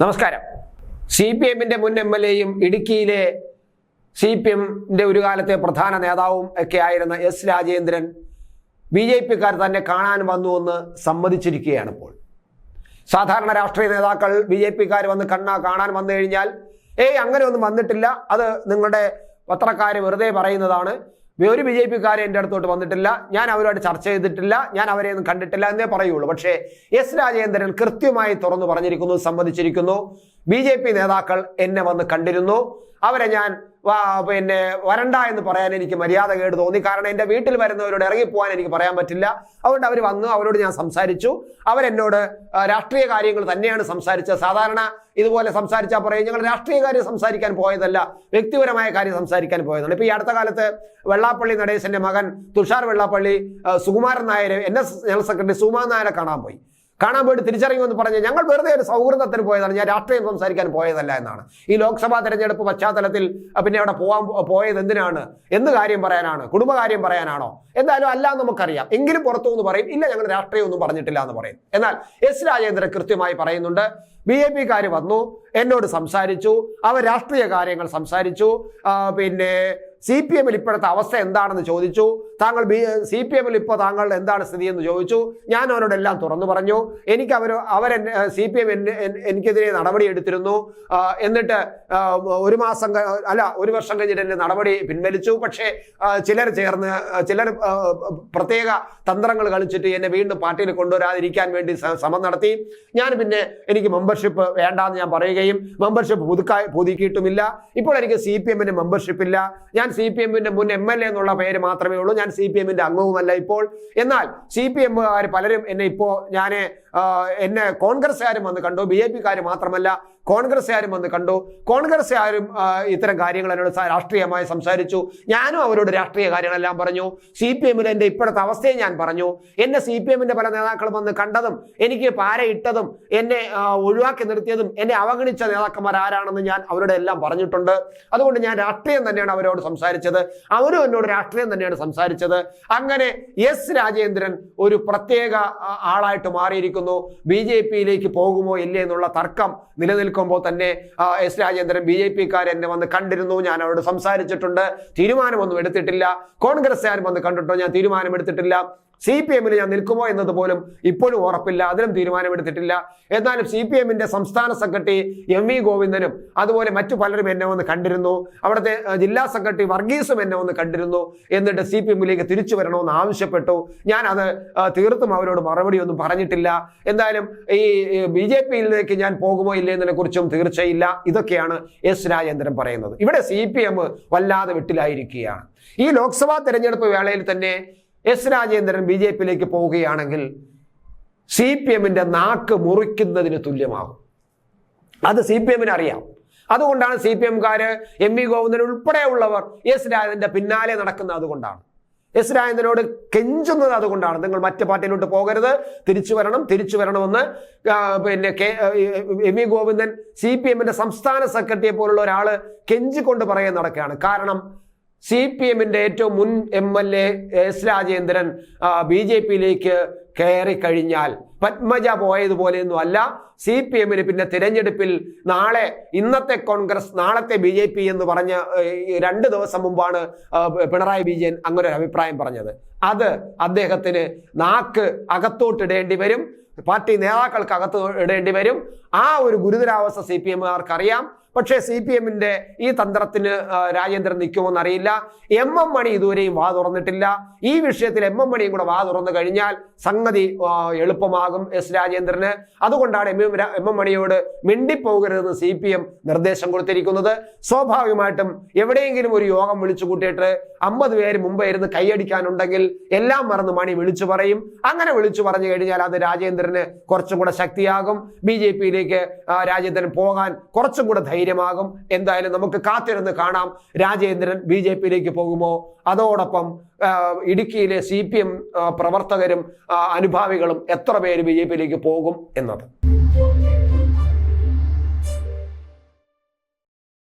നമസ്കാരം. C P എമ്മിന്റെ മുൻ എം എൽ എയും ഇടുക്കിയിലെ സി പി എമ്മിന്റെ ഒരു കാലത്തെ പ്രധാന നേതാവും ഒക്കെ ആയിരുന്ന എസ് രാജേന്ദ്രൻ ബി ജെ പിക്കാർ തന്നെ കാണാൻ വന്നു എന്ന് സമ്മതിച്ചിരിക്കുകയാണ് ഇപ്പോൾ. സാധാരണ രാഷ്ട്രീയ നേതാക്കൾ ബി ജെ പിക്കാർ വന്ന് കണ്ണ കാണാൻ വന്നു കഴിഞ്ഞാൽ ഏയ് അങ്ങനെ ഒന്നും വന്നിട്ടില്ല. അത് നിങ്ങളുടെ പത്രക്കാർ വെറുതെ പറയുന്നതാണ്. ഒരു ബി ജെ പിക്കാരെ എന്റെ അടുത്തോട്ട് വന്നിട്ടില്ല. ഞാൻ അവരുമായിട്ട് ചർച്ച ചെയ്തിട്ടില്ല. ഞാൻ അവരെ ഒന്നും കണ്ടിട്ടില്ല എന്നേ പറയുള്ളൂ. പക്ഷേ എസ് രാജേന്ദ്രൻ കൃത്യമായി തുറന്നു പറഞ്ഞിരിക്കുന്നു സമ്മതിച്ചിരിക്കുന്നു ബി നേതാക്കൾ എന്നെ വന്ന് കണ്ടിരുന്നു. അവരെ ഞാൻ പിന്നെ വരണ്ട എന്ന് പറയാൻ എനിക്ക് മര്യാദ കേട് തോന്നി. കാരണം എന്റെ വീട്ടിൽ വരുന്നവരോട് ഇറങ്ങിപ്പോകാൻ എനിക്ക് പറയാൻ പറ്റില്ല. അതുകൊണ്ട് അവർ വന്നു അവരോട് ഞാൻ സംസാരിച്ചു. അവരെന്നോട് രാഷ്ട്രീയ കാര്യങ്ങൾ തന്നെയാണ് സംസാരിച്ചത്. സാധാരണ ഇതുപോലെ സംസാരിച്ചാൽ പറയും ഞങ്ങൾ രാഷ്ട്രീയ കാര്യം സംസാരിക്കാൻ പോയതല്ല വ്യക്തിപരമായ കാര്യം സംസാരിക്കാൻ പോയതാണ്. ഇപ്പോൾ ഈ അടുത്ത കാലത്ത് വെള്ളാപ്പള്ളി നടേശന്റെ മകൻ Thushar Vellappally Sukumaran Nair N S general secretary Sukumaran നായരെ കാണാൻ പോയി. കാണാൻ പോയിട്ട് തിരിച്ചറിയുമെന്ന് എന്ന് പറഞ്ഞ് ഞങ്ങൾ വെറുതെ ഒരു സൗഹൃദത്തിന് പോയതാണ്. ഞാൻ രാഷ്ട്രീയം സംസാരിക്കാൻ പോയതല്ല എന്നാണ്. ഈ ലോക്സഭാ തെരഞ്ഞെടുപ്പ് പശ്ചാത്തലത്തിൽ പിന്നെ അവിടെ പോകാൻ പോയത് എന്തിനാണ്? എന്ത് കാര്യം പറയാനാണ്? കുടുംബകാര്യം പറയാനാണോ? എന്തായാലും അല്ല എന്ന് നമുക്കറിയാം. എങ്കിലും പുറത്തു നിന്ന് പറയും ഇല്ല ഞങ്ങൾ രാഷ്ട്രീയം ഒന്നും പറഞ്ഞിട്ടില്ല എന്ന് പറയും. എന്നാൽ എസ് രാജേന്ദ്രൻ കൃത്യമായി പറയുന്നുണ്ട് ബി ജെ പിക്കാർ വന്നു എന്നോട് സംസാരിച്ചു അവർ രാഷ്ട്രീയ കാര്യങ്ങൾ സംസാരിച്ചു പിന്നെ സി പി എമ്മിൽ ഇപ്പോഴത്തെ അവസ്ഥ എന്താണെന്ന് ചോദിച്ചു. താങ്കൾ ബി സി പി എമ്മിൽ ഇപ്പോൾ താങ്കളുടെ എന്താണ് സ്ഥിതി എന്ന് ചോദിച്ചു. ഞാൻ അവരോടെല്ലാം തുറന്നു പറഞ്ഞു. എനിക്ക് അവർ അവരെന്നെ സി പി എം എനിക്കെതിരെ നടപടി എടുത്തിരുന്നു. എന്നിട്ട് ഒരു മാസം അല്ല ഒരു വർഷം കഴിഞ്ഞിട്ട് എന്റെ നടപടി പിൻവലിച്ചു. പക്ഷേ ചിലർ ചേർന്ന് ചിലർ പ്രത്യേക തന്ത്രങ്ങൾ കളിച്ചിട്ട് എന്നെ വീണ്ടും പാർട്ടിയിൽ കൊണ്ടുവരാതിരിക്കാൻ വേണ്ടി ശ്രമം നടത്തി. ഞാൻ പിന്നെ എനിക്ക് മെമ്പർഷിപ്പ് വേണ്ടാന്ന് ഞാൻ പറയുകയും മെമ്പർഷിപ്പ് പുതുക്കായി പുതുക്കിയിട്ടുമില്ല. ഇപ്പോൾ എനിക്ക് സി പി എമ്മിന് മെമ്പർഷിപ്പ് ഇല്ല ഞാൻ സി പി എമ്മിന്റെ മുൻ എം എൽ എ എന്നുള്ള പേര് മാത്രമേ ഉള്ളൂ. ഞാൻ സി പി എമ്മിന്റെ അംഗവുമല്ല ഇപ്പോൾ. എന്നാൽ സി പി എമ്മുകാർ പലരും എന്നെ ഇപ്പോൾ ഞാൻ എന്നെ കോൺഗ്രസ്സുകാരും വന്ന് കണ്ടു ബി ജെ പിക്കാർ മാത്രമല്ല കോൺഗ്രസ്സുകാരും വന്ന് കണ്ടു. കോൺഗ്രസ്സുകാരും ഇത്തരം കാര്യങ്ങൾ എന്നോട് രാഷ്ട്രീയമായി സംസാരിച്ചു. ഞാനും അവരോട് രാഷ്ട്രീയ കാര്യങ്ങളെല്ലാം പറഞ്ഞു. സി പി എമ്മിൽ എന്റെ ഇപ്പോഴത്തെ അവസ്ഥയെ ഞാൻ പറഞ്ഞു. എന്നെ സി പി എമ്മിന്റെ പല നേതാക്കളും വന്ന് കണ്ടതും എനിക്ക് പാരയിട്ടതും എന്നെ ഒഴിവാക്കി നിർത്തിയതും എന്നെ അവഗണിച്ച നേതാക്കന്മാർ ആരാണെന്ന് ഞാൻ അവരോട് എല്ലാം പറഞ്ഞിട്ടുണ്ട്. അതുകൊണ്ട് ഞാൻ രാഷ്ട്രീയം തന്നെയാണ് അവരോട് സംസാരിച്ചത്. അവരും എന്നോട് രാഷ്ട്രീയം തന്നെയാണ് സംസാരിച്ചത്. അങ്ങനെ എസ് രാജേന്ദ്രൻ ഒരു പ്രത്യേക ആളായിട്ട് മാറിയിരിക്കുന്നു. ബി ജെ പിയിലേക്ക് പോകുമോ ഇല്ലേ എന്നുള്ള തർക്കം നിലനിൽക്കുമ്പോൾ തന്നെ എസ് രാജേന്ദ്രൻ ബി ജെ പിക്കാർ എന്നെ വന്ന് കണ്ടിരുന്നു. ഞാൻ അവരോട് സംസാരിച്ചിട്ടുണ്ട്. തീരുമാനമൊന്നും എടുത്തിട്ടില്ല. കോൺഗ്രസ്സുകാരും വന്ന് കണ്ടിട്ടോ? ഞാൻ തീരുമാനം എടുത്തിട്ടില്ല സി പി എമ്മിൽ ഞാൻ നിൽക്കുമോ എന്നത് പോലും ഇപ്പോഴും ഉറപ്പില്ല അതിനും തീരുമാനമെടുത്തിട്ടില്ല. എന്നാലും സി പി എമ്മിന്റെ സംസ്ഥാന സെക്രട്ടറി എം വി ഗോവിന്ദനും അതുപോലെ മറ്റു പലരും എന്നെ ഒന്ന് കണ്ടിരുന്നു. അവിടുത്തെ ജില്ലാ സെക്രട്ടറി വർഗീസും എന്നെ ഒന്ന് കണ്ടിരുന്നു. എന്നിട്ട് സി പി എമ്മിലേക്ക് തിരിച്ചു വരണമെന്ന് ആവശ്യപ്പെട്ടു. ഞാൻ അത് തീർത്തും അവരോട് മറുപടി ഒന്നും പറഞ്ഞിട്ടില്ല. എന്തായാലും ഈ ബി ജെ പിയിലേക്ക് ഞാൻ പോകുമോ ഇല്ലേ എന്നതിനെ കുറിച്ചും തീർച്ചയില്ല. ഇതൊക്കെയാണ് എസ് രാജേന്ദ്രൻ പറയുന്നത്. ഇവിടെ സി പി എം വല്ലാതെ വിട്ടിലായിരിക്കുകയാണ്. ഈ ലോക്സഭാ തെരഞ്ഞെടുപ്പ് വേളയിൽ തന്നെ എസ് രാജേന്ദ്രൻ ബി ജെ പിയിലേക്ക് പോവുകയാണെങ്കിൽ സി പി എമ്മിന്റെ നാക്ക് മുറിക്കുന്നതിന് തുല്യമാകും. അത് സി പി എമ്മിന് അറിയാം. അതുകൊണ്ടാണ് സി പി എംകാര് എം വി ഗോവിന്ദൻ ഉൾപ്പെടെയുള്ളവർ എസ് രാജേന്ദ്രന്റെ പിന്നാലെ നടക്കുന്നത് അതുകൊണ്ടാണ്. എസ് രാജേന്ദ്രനോട് കെഞ്ചുന്നത് അതുകൊണ്ടാണ്. നിങ്ങൾ മറ്റു പാർട്ടിയിലോട്ട് പോകരുത്. തിരിച്ചു വരണം തിരിച്ചു വരണമെന്ന് പിന്നെ K M V Govindan C P എമ്മിന്റെ സംസ്ഥാന സെക്രട്ടറിയെ പോലുള്ള ഒരാൾ കെഞ്ചിക്കൊണ്ട് പറയാൻ നടക്കുകയാണ്. കാരണം സി പി എമ്മിന്റെ ഏറ്റവും മുൻ M L A S Rajendran B J പിയിലേക്ക് കയറി കഴിഞ്ഞാൽ പത്മജ പോയതുപോലെയൊന്നും അല്ല. സി പി എമ്മിന് പിന്നെ തിരഞ്ഞെടുപ്പിൽ നാളെ ഇന്നത്തെ കോൺഗ്രസ് നാളത്തെ ബി ജെ പി എന്ന് പറഞ്ഞ രണ്ട് ദിവസം മുമ്പാണ് പിണറായി വിജയൻ അങ്ങനെ ഒരു അഭിപ്രായം പറഞ്ഞത്. അത് അദ്ദേഹത്തിന് നാക്ക് അകത്തോട്ടിടേണ്ടി വരും. പാർട്ടി നേതാക്കൾക്ക് അകത്ത് ഇടേണ്ടി വരും. ആ ഒരു ഗുരുതരാവസ്ഥ സി പി എമ്മുകാർക്ക് അറിയാം പക്ഷേ സി പി എമ്മിന്റെ ഈ തന്ത്രത്തിന് രാജേന്ദ്രൻ നിൽക്കുമെന്ന് അറിയില്ല എം എം മണി ഇതുവരെയും വാ തുറന്നിട്ടില്ല. ഈ വിഷയത്തിൽ എം എം മണിയും കൂടെ വാ തുറന്നു കഴിഞ്ഞാൽ സംഗതി എളുപ്പമാകും എസ് രാജേന്ദ്രന്. അതുകൊണ്ടാണ് എം എം എം മണിയോട് മിണ്ടിപ്പോകരുതെന്ന് സി പി എം നിർദ്ദേശം കൊടുത്തിരിക്കുന്നത്. സ്വാഭാവികമായിട്ടും എവിടെയെങ്കിലും ഒരു യോഗം വിളിച്ചു കൂട്ടിയിട്ട് അമ്പത് പേര് മുമ്പ് ഇരുന്ന് കൈയടിക്കാനുണ്ടെങ്കിൽ എല്ലാം മറന്ന് മണി വിളിച്ചു പറയും. അങ്ങനെ വിളിച്ചു പറഞ്ഞു കഴിഞ്ഞാൽ അത് രാജേന്ദ്രന് കുറച്ചും കൂടെ ശക്തിയാകും. ബി ജെ പിയിലേക്ക് രാജേന്ദ്രൻ പോകാൻ കുറച്ചും കൂടെ ധൈര്യമാകും. എന്തായാലും നമുക്ക് കാത്തിരുന്ന് കാണാം. രാജേന്ദ്രൻ ബി ജെ പിയിലേക്ക് പോകുമോ? അതോടൊപ്പം ഇടുക്കിയിലെ സി പി എം പ്രവർത്തകരും അനുഭാവികളും എത്ര പേര് ബി ജെ പിയിലേക്ക് പോകും എന്നത്?